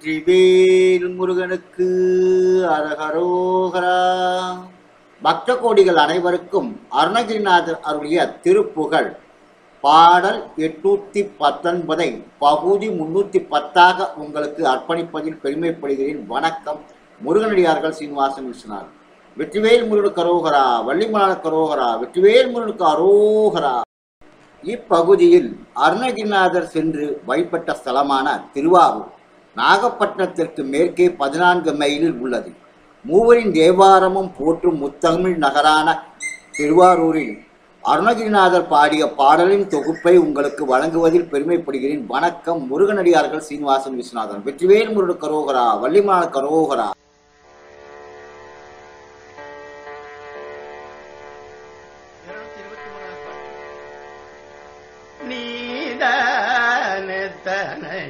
வெற்றிவேல் முருகனுக்கு அரகரோகரா பக்த கோடிகள் அனைவருக்கும் அருணகிரிநாதர் அருளிய திருப்புகழ். பாடல் எட்நூத்தி பத்தொன்பதை பகுதி முன்னூத்தி பத்தாக உங்களுக்கு அர்ப்பணிப்பதில் பெருமைப்படுகிறேன். வணக்கம். முருகனடியார்கள் சீனிவாசன் விஸ்வநாத் வெற்றிவேல் முருகனுக்கு அரோகரா. வள்ளிமலான கரோகரா. வெற்றிவேல் முருகனுக்கு அரோகரா. இப்பகுதியில் அருணகிரிநாதர் சென்று வழிபட்ட ஸ்தலமான திருவாரூர். நாகப்பட்டினத்திற்கு மேற்கே பதினான்கு மைலில் உள்ளது. மூவரின் தேவாரமும் போற்றும் முத்தமிழ் நகரான திருவாரூரில் அருணகிரிநாதர் பாடிய பாடலின் தொகுப்பை உங்களுக்கு வழங்குவதில் பெருமைப்படுகிறேன். வணக்கம். முருகனடியார்கள் சீனிவாசன் விஸ்வநாதன். வெற்றிவேல் முருகன் கரோகரா வள்ளிமான கரோகரா. நீ இருபத்தி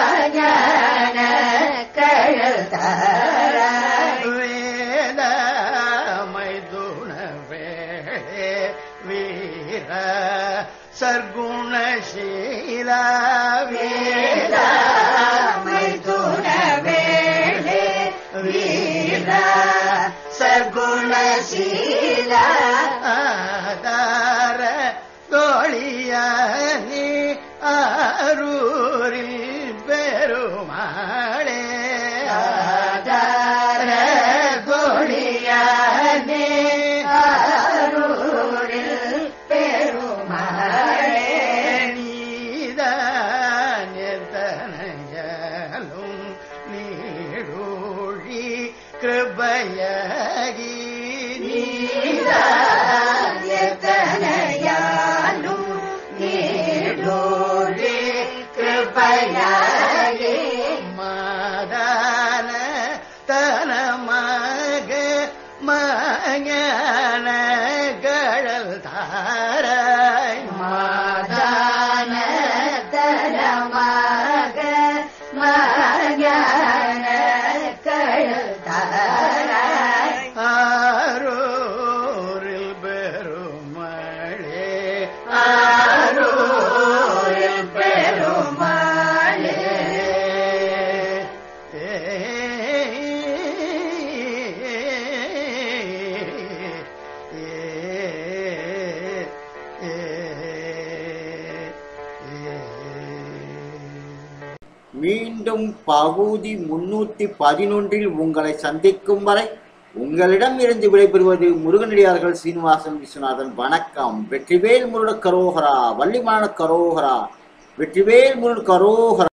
सर्गुणशीला मैदुन वीरा सर्गुण शीला वीला मैदुन கிருபையாகி நீதாயத்தனையாலும் மீண்டும் பகுதி முன்னூத்தி பதினொன்றில் உங்களை சந்திக்கும் வரை உங்களிடம் இருந்து விடைபெறுவது முருகனடியார்கள் சீனிவாசன் விஸ்வநாதன். வணக்கம். வெற்றிவேல் முருட கரோகரா வள்ளிமான கரோகரா வெற்றிவேல் முருட கரோகரா.